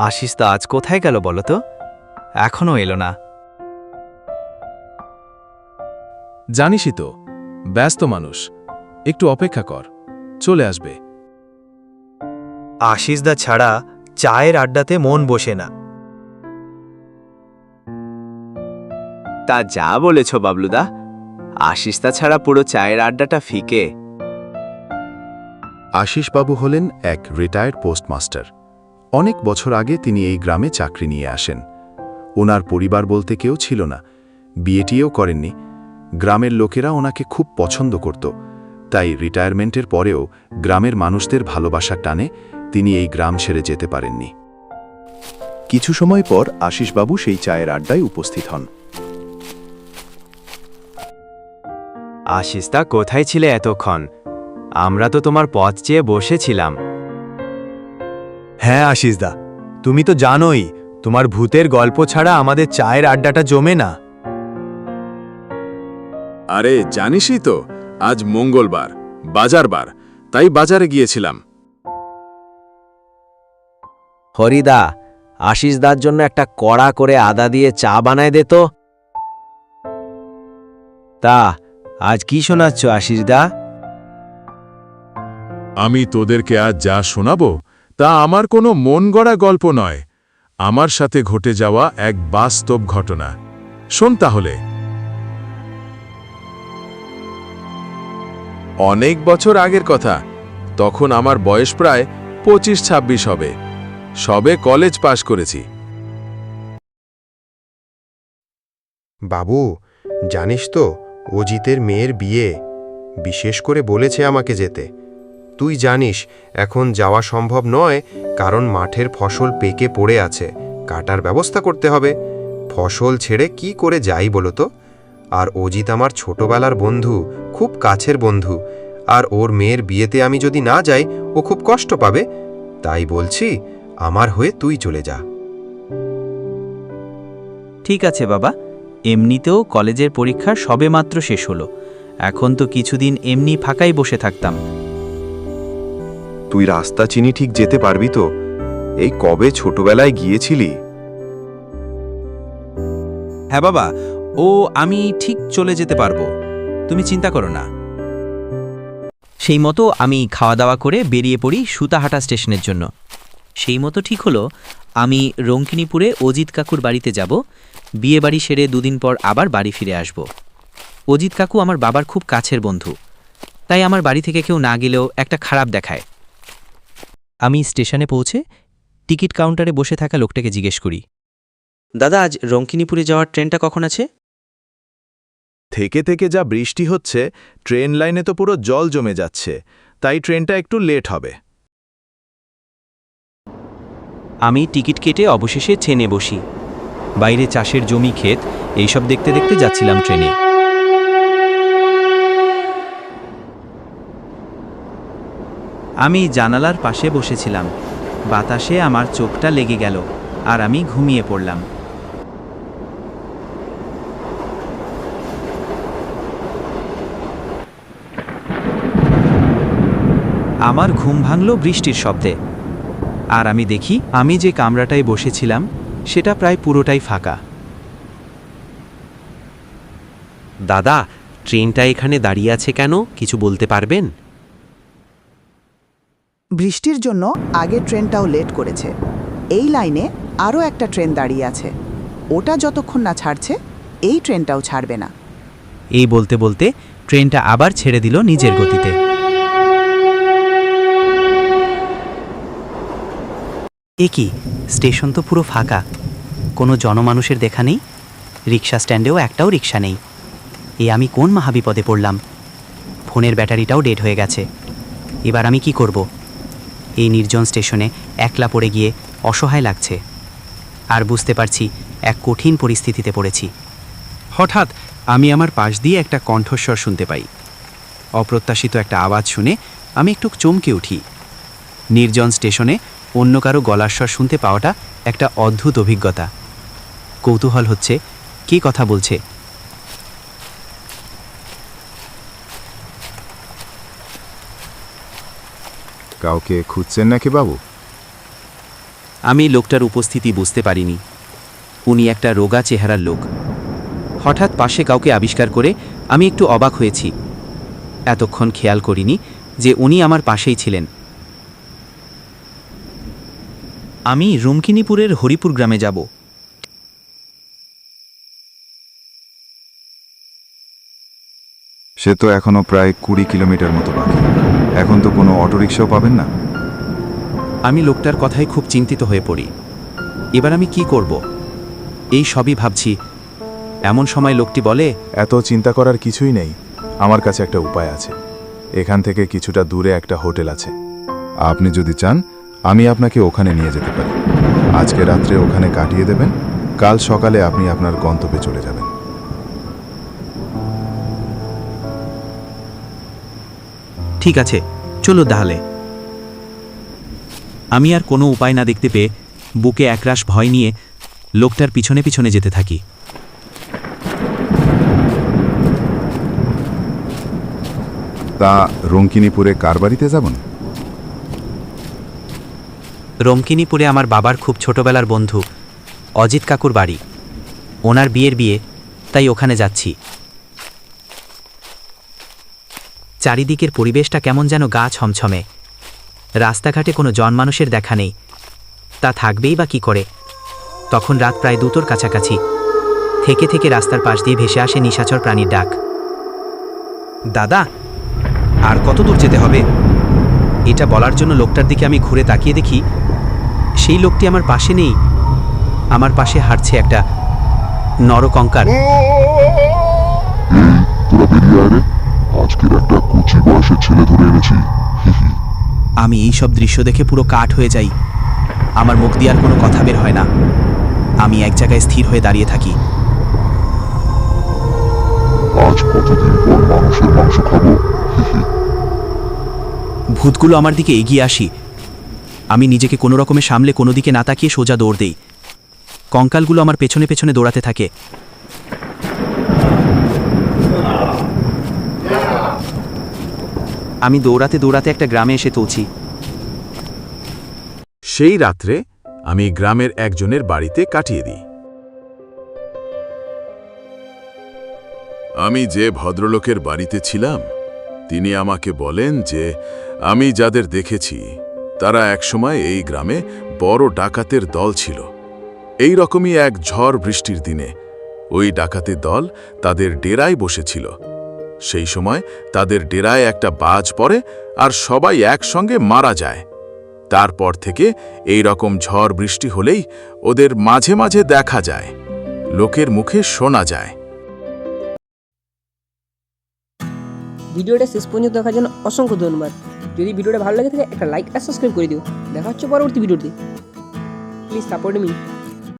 আশিস দা আজ কোথায় গেল বলো তো? এখনও এলো না। জানিসই তো ব্যস্ত মানুষ। একটু অপেক্ষা কর চলে আসবে। আশিসদা ছাড়া চায়ের আড্ডাতে মন বসে না। তা যা বলেছ বাবলুদা আশিস্তা ছাড়া পুরো চায়ের আড্ডাটা ফিকে। আশিসবাবু হলেন এক রিটায়ার্ড পোস্টমাস্টার অনেক বছর আগে তিনি এই গ্রামে চাকরি নিয়ে আসেন। ওনার পরিবার বলতে কেউ ছিল না। বিয়েটিও করেননি। গ্রামের লোকেরা ওনাকে খুব পছন্দ করত। তাই রিটায়ারমেন্টের পরেও গ্রামের মানুষদের ভালোবাসার টানে তিনি এই গ্রাম ছেড়ে যেতে পারেননি। কিছু সময় পর আশিসবাবু সেই চায়ের আড্ডায় উপস্থিত হন। আশিস তা কোথায় ছিলে এতক্ষণ? আমরা তো তোমার পথ চেয়ে বসেছিলাম। হ্যাঁ আশিসদা। তুমি তো জানোই তোমার ভূতের গল্প ছাড়া আমাদের চায়ের আড্ডাটা জমে না। আরে জানিসই তো আজ মঙ্গলবার বাজারবার তাই বাজারে গিয়েছিলাম। হরিদা আশিসদার জন্য একটা কড়া করে আদা দিয়ে চা বানায় দে তো। তা আজ কি শোনাচ্ছ আশিসদা? আমি তোদেরকে আজ যা শোনাবো তা আমার কোনো মন গড়া গল্প নয়। আমার সাথে ঘটে যাওয়া এক বাস্তব ঘটনা। শোন তাহলে। অনেক বছর আগের কথা। তখন আমার বয়স প্রায় পঁচিশ ছাব্বিশ হবে। সবে কলেজ পাশ করেছি। বাবু, জানিস তো, অজিতের মেয়ের বিয়ে। বিশেষ করে বলেছে আমাকে যেতে। তুই জানিস, এখন যাওয়া সম্ভব নয়, কারণ মাঠের ফসল পেকে পড়ে আছে, কাটার ব্যবস্থা করতে হবে। ফসল ছেড়ে কি করে যাই বলো তো? আর অজিত আমার ছোটবেলার বন্ধু, খুব কাছের বন্ধু, আর ওর মেয়ের বিয়েতে আমি যদি না যাই, ও খুব কষ্ট পাবে। তাই বলছি, আমার হয়ে তুই চলে যা। ঠিক আছে বাবা, এমনিতেও কলেজের পরীক্ষা সবেমাত্র শেষ হলো। এখন তো কিছুদিন এমনি ফাঁকাই বসে থাকতাম। তুই রাস্তা চিনি ঠিক যেতে পারবি তো? এই কবে ছোটবেলায় গিয়েছিলি? হ্যাঁ বাবা, ও, আমি ঠিক চলে যেতে পারব। তুমি চিন্তা করো না। সেই মতো আমি খাওয়া দাওয়া করে বেরিয়ে পড়ি সুতাহাটা স্টেশনের জন্য। সেই মতো ঠিক হলো, আমি রঙ্কিনীপুরে অজিত কাকুর বাড়িতে যাব, বিয়ে বাড়ি সেরে দুদিন পর আবার বাড়ি ফিরে আসব। অজিত কাকু আমার বাবার খুব কাছের বন্ধু। তাই আমার বাড়ি থেকে কেউ না গেলেও একটা খারাপ দেখায়। আমি স্টেশনে পৌঁছে টিকিট কাউন্টারে বসে থাকা লোকটাকে জিজ্ঞেস করি দাদা আজ রঙ্কিনীপুরে যাওয়ার ট্রেনটা কখন আছে? থেকে থেকে যা বৃষ্টি হচ্ছে ট্রেন লাইনে তো পুরো জল জমে যাচ্ছে তাই ট্রেনটা একটু লেট হবে। আমি টিকিট কেটে অবশেষে ট্রেনে বসি। বাইরে চাষের জমি ক্ষেত এইসব দেখতে দেখতে যাচ্ছিলাম ট্রেনে। আমি জানালার পাশে বসেছিলাম। বাতাসে আমার চোখটা লেগে গেল আর আমি ঘুমিয়ে পড়লাম। আমার ঘুম ভাঙল বৃষ্টির শব্দে। আর আমি দেখি, আমি যে কামরাটায় বসেছিলাম, সেটা প্রায় পুরোটাই ফাঁকা। দাদা, ট্রেনটা এখানে দাঁড়িয়ে আছে কেন? কিছু বলতে পারবেন? বৃষ্টির জন্য আগের ট্রেনটাও লেট করেছে। এই লাইনে আরও একটা ট্রেন দাঁড়িয়ে আছে। ওটা যতক্ষণ না ছাড়ছে, এই ট্রেনটাও ছাড়বে না। এই বলতে বলতে ট্রেনটা আবার ছেড়ে দিল নিজের গতিতে। এ কি? স্টেশন তো পুরো ফাঁকা। কোনো জনমানুষের দেখা নেই? রিক্সা স্ট্যান্ডেও একটাও রিক্সা নেই। এ আমি কোন মহাবিপদে পড়লাম? ফোনের ব্যাটারিটাও ডেড হয়ে গেছে। এবার আমি কি করব? এই নির্জন স্টেশনে একলা পড়ে গিয়ে অসহায় লাগছে। আর বুঝতে পারছি এক কঠিন পরিস্থিতিতে পড়েছি। হঠাৎ আমি আমার পাশ দিয়ে একটা কণ্ঠস্বর শুনতে পাই। অপ্রত্যাশিত একটা আওয়াজ শুনে আমি একটু চমকে উঠি। নির্জন স্টেশনে অন্য কারও গলার স্বর শুনতে পাওয়াটা একটা অদ্ভুত অভিজ্ঞতা। কৌতূহল হচ্ছে, কে কথা বলছে? কাউকে খুঁজছেন নাকি বাবু? আমি লোকটার উপস্থিতি বুঝতে পারিনি। উনি একটা রোগা চেহারার লোক। হঠাৎ পাশে কাউকে আবিষ্কার করে আমি একটু অবাক হয়েছি। এতক্ষণ খেয়াল করিনি যে উনি আমার পাশেই ছিলেন। আমি রুমকিনীপুরের হরিপুর গ্রামে যাব। সে তো এখনও প্রায় কুড়ি কিলোমিটার মতো বাকি। এখন তো কোনো অটোরিকশাও পাবেন না? আমি লোকটার কথায় খুব চিন্তিত হয়ে পড়ি। এবার আমি কি করব? এই সবই ভাবছি। এমন সময় লোকটি বলে এত চিন্তা করার কিছুই নেই। আমার কাছে একটা উপায় আছে। এখান থেকে কিছুটা দূরে একটা হোটেল আছে। আপনি যদি চান আমি আপনাকে ওখানে নিয়ে যেতে পারি। আজকে রাত্রে ওখানে কাটিয়ে দেবেন। কাল সকালে আপনি আপনার গন্তব্যে চলে যাবেন। ঠিক আছে চলো তাহলে। আমি আর কোনো উপায় না দেখতে পেয়ে বুকে একরাশ ভয় নিয়ে লোকটার পিছনে পিছনে যেতে থাকি। তা রঙ্কিনীপুরে কার বাড়িতে যাবেন? রমকিনীপুরে আমার বাবার খুব ছোটবেলার বন্ধু অজিত কাকুর বাড়ি। ওনার বিয়ের বিয়ে তাই ওখানে যাচ্ছি। চারিদিকের পরিবেশটা কেমন যেন গা ছমছমে। রাস্তাঘাটে কোনো জনমানুষের দেখা নেই। তা থাকবেই বা কি করে? তখন রাত প্রায় দুটোর কাছাকাছি। থেকে থেকে রাস্তার পাশ দিয়ে ভেসে আসে নিশাচর প্রাণীর ডাক। দাদা, আর কত দূর যেতে হবে? এটা বলার জন্য লোকটার দিকে আমি ঘুরে তাকিয়ে দেখি, সেই লোকটি আমার পাশে নেই। আমার পাশে হাঁটছে একটা নরকঙ্কার। আমি এই সব দৃশ্য দেখে পুরো কাঠ হয়ে যাই। আমার মুখ দিয়ে আর কোনো কথা বের হয় না। আমি এক জায়গায় স্থির হয়ে দাঁড়িয়ে থাকি। ভূতগুলো আমার দিকে এগিয়ে আসি। আমি নিজেকে কোনো রকমে সামলে কোনো দিকে না তাকিয়ে সোজা দৌড় দেই। কঙ্কালগুলো আমার পেছনে পেছনে দৌড়াতে থাকে। আমি দৌড়াতে দৌড়াতে একটা গ্রামে এসে পৌঁছি সেই রাত্রে আমি গ্রামের একজনের বাড়িতে কাটিয়ে দিই। আমি যে ভদ্রলোকের বাড়িতে ছিলাম, তিনি আমাকে বলেন যে, আমি যাদের দেখেছি, তারা একসময় এই গ্রামে বড় ডাকাতের দল ছিল। এই রকমই এক ঝড় বৃষ্টির দিনে, ওই ডাকাতের দল তাদের ডেরায় বসেছিল। সেই সময় তাদের ডেরায় একটা বাজ পড়ে আর সবাই একসঙ্গে মারা যায়। তারপর থেকে এই রকম ঝড় বৃষ্টি হলেই ওদের মাঝে মাঝে দেখা যায়। লোকের মুখে শোনা যায়। ভিডিওটা শেষ পর্যন্ত দেখার জন্য অসংখ্য ধন্যবাদ। যদি ভিডিওটা ভালো লাগে থাকে, একটা লাইক আর সাবস্ক্রাইব করে দিও। দেখা হচ্ছে পরবর্তী ভিডিওতে। Please support me